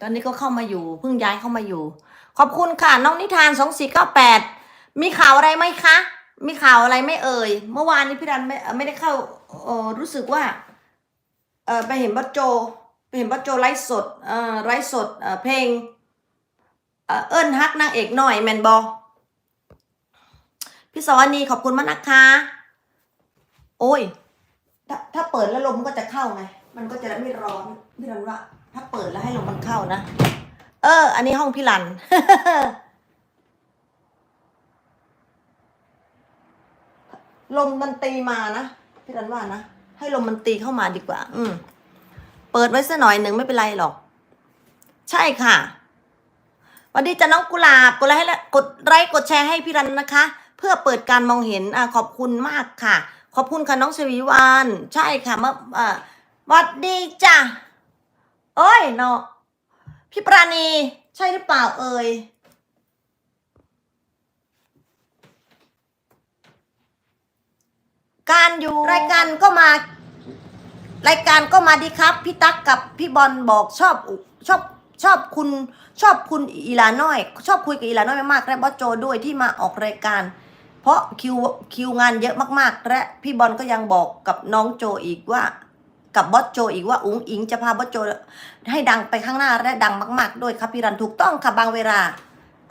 ตอนนี้ก็เข้ามาอยู่เพิ่งย้ายเข้ามาอยู่ ขอบคุณค่ะ น้องนิทานสองสี่เก้าแปดมีข่าวอะไรไหมคะ มีข่าวอะไรไม่เอ่ย เมื่อวานนี้พี่รันไม่ไม่ได้เข้าเออรู้สึกว่าเออไปเห็นบัจโจไปเห็นบัจโจไลฟ์สดเออไลฟ์สดเออเพลงเออเอิ้นฮักนางเอกหน่อยแมนบอพี่สวนีขอบคุณมากนะคะ โอ้ย ถ้าถ้าเปิดแล้วลมก็จะเข้าไง มันก็จะไม่ร้อนพี่รันว่า ถ้าเปิดแล้วให้ลมมันเข้านะ เออ อันนี้ห้องพี่รัน ลมมันตีมานะ พี่รันว่านะ ให้ลมมันตีเข้ามาดีกว่า อืม เปิดไว้สักหน่อยหนึ่งไม่เป็นไรหรอก ใช่ค่ะวันดีจะน้องกุหลาบกดไลค์ให้กดไลค์กดแชร์ให้พี่รันนะคะ เพื่อเปิดการมองเห็นอ่าขอบคุณมากค่ะ ขอบคุณค่ะน้องชวีวานใช่ค่ะเมื่ออ่าหวัดดีจ้ะ เอ้ยเนาะพี่ปราณีใช่หรือเปล่าเอ่ยการอยู่รายการก็มา รายการก็มาดีครับ พี่ตั๊กกับพี่บอลบอกชอบชอบชอบคุณชอบคุณอีลาน้อย ชอบคุยกับอีลาน้อยมากๆและบอสโจด้วยที่มาออกรายการ เพราะคิวคิวงานเยอะมากๆ และพี่บอลก็ยังบอกกับน้องโจอีกว่า กับบอสโจอีกว่าอุ๋งอิงจะพาบอสโจ ให้ดังไปข้างหน้าและดังมาก ๆ ด้วยครับพี่รันถูกต้องค่ะบางเวลา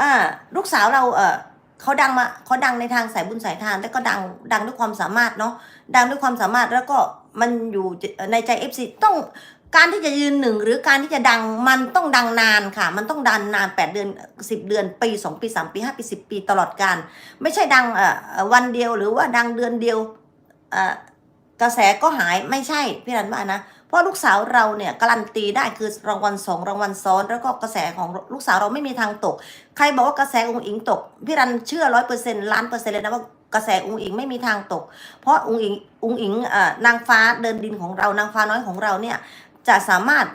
อ่าลูกสาวเราเออเขาดังมาเขาดังในทางสายบุญสายทานแล้วก็ดังดังด้วยความสามารถเนาะดังด้วยความสามารถแล้วก็มันอยู่ในใจเอฟซีต้องการที่จะยืนหนึ่งหรือการที่จะดังมันต้องดังนานค่ะ มันต้องดังนาน 8 เดือน 10 เดือนปี 2 ปี 3 ปี 5 ปี 10 ปีตลอดการ ไม่ใช่ดังเอ่อวันเดียวหรือว่าดังเดือนเดียวเอ่อ กระแสก็หายไม่ใช่พี่รันว่านะเพราะลูกสาวเราเนี่ยการันตีได้คือรางวัลสองรางวัลซ้อน แล้วก็กระแสของลูกสาวเราไม่มีทางตก ใครบอกว่ากระแสองค์อิงตกพี่รันเชื่อร้อยเปอร์เซ็นต์ล้านเปอร์เซ็นต์เลยนะว่ากระแสองค์อิงไม่มีทางตก เพราะองค์อิงองค์อิงเอ่อนางฟ้าเดินดินของเรานางฟ้าน้อยของเราเนี่ยจะสามารถ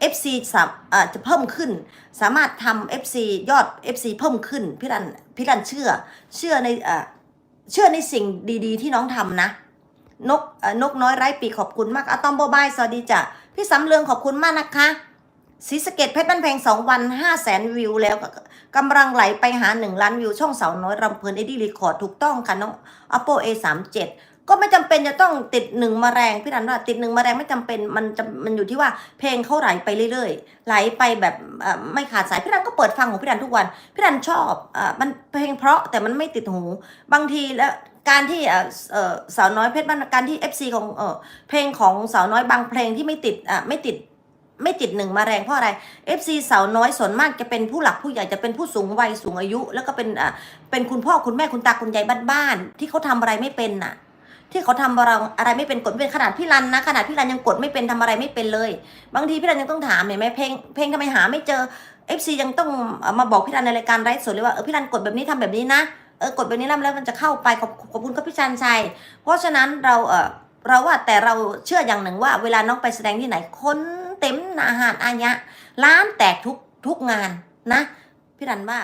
เอฟซีสามเอ่อจะเพิ่มขึ้น สามารถทำ FC ยอด FC เพิ่มขึ้นพี่รันพี่รันเชื่อเชื่อในเชื่อในสิ่งดี ๆ ที่น้องทำนะ นกนกน้อยไร้ปีกขอบคุณมากอะตอมโบบายสวัสดีจ้ะพี่สำเรืองขอบคุณมากนะคะศรีสเกดเพชรบ้านแพงสองวันห้าแสนวิวแล้วกำลังไหลไปหาหนึ่งล้านวิว ช่องเสาน้อยรำเพลินเอ็ดดี้รีคอร์ดถูกต้องค่ะน้อง Oppo A 3 7ก็ไม่จำเป็นจะต้องติดหนึ่งมาแรงพี่รันว่าติดหนึ่งมาแรงไม่จำเป็นมันจะมันอยู่ที่ว่าเพลงเขาไหลไปเรื่อยๆ ไหลไปแบบไม่ขาดสายพี่รันก็เปิดฟังของพี่รันทุกวัน พี่รันชอบอ่ามันเพลงเพราะแต่มันไม่ติดหู บางทีแล้ว การที่เอ่อสาวน้อยเพชรบ้านการที่ FC ของเออเพลงของสาวน้อยบางเพลงที่ไม่ติดอะไม่ติดไม่ติดหนึ่งมาแรงเพราะอะไร FC สาวน้อยส่วนมากจะเป็นผู้หลักผู้ใหญ่จะเป็นผู้สูงวัยสูงอายุ แล้วก็เป็นอะเป็นคุณพ่อคุณแม่คุณตาคุณยายบ้านๆที่เขาทำอะไรไม่เป็นน่ะ ที่เขาทำอะไรอะไรไม่เป็นกดเป็นขนาดพี่รันนะขนาดพี่รันยังกดไม่เป็นทำอะไรไม่เป็นเลย บางทีพี่รันยังต้องถามเห็นไหมเพลงเพลงทำไมหาไม่เจอ FC ยังต้องมาบอกพี่รันในรายการไลฟ์สดเลยว่าเออพี่รันกดแบบนี้ทำแบบนี้นะ เออกดแบบนี้แล้วแล้วมันจะเข้าไปขอบขอบคุณครับพี่ชันชัย เพราะฉะนั้นเราเออเราว่าแต่เราเชื่ออย่างหนึ่งว่าเวลาน้องไปแสดงที่ไหนคนเต็มอาหารอายะร้านแตกทุกทุกงานนะ พี่รันว่า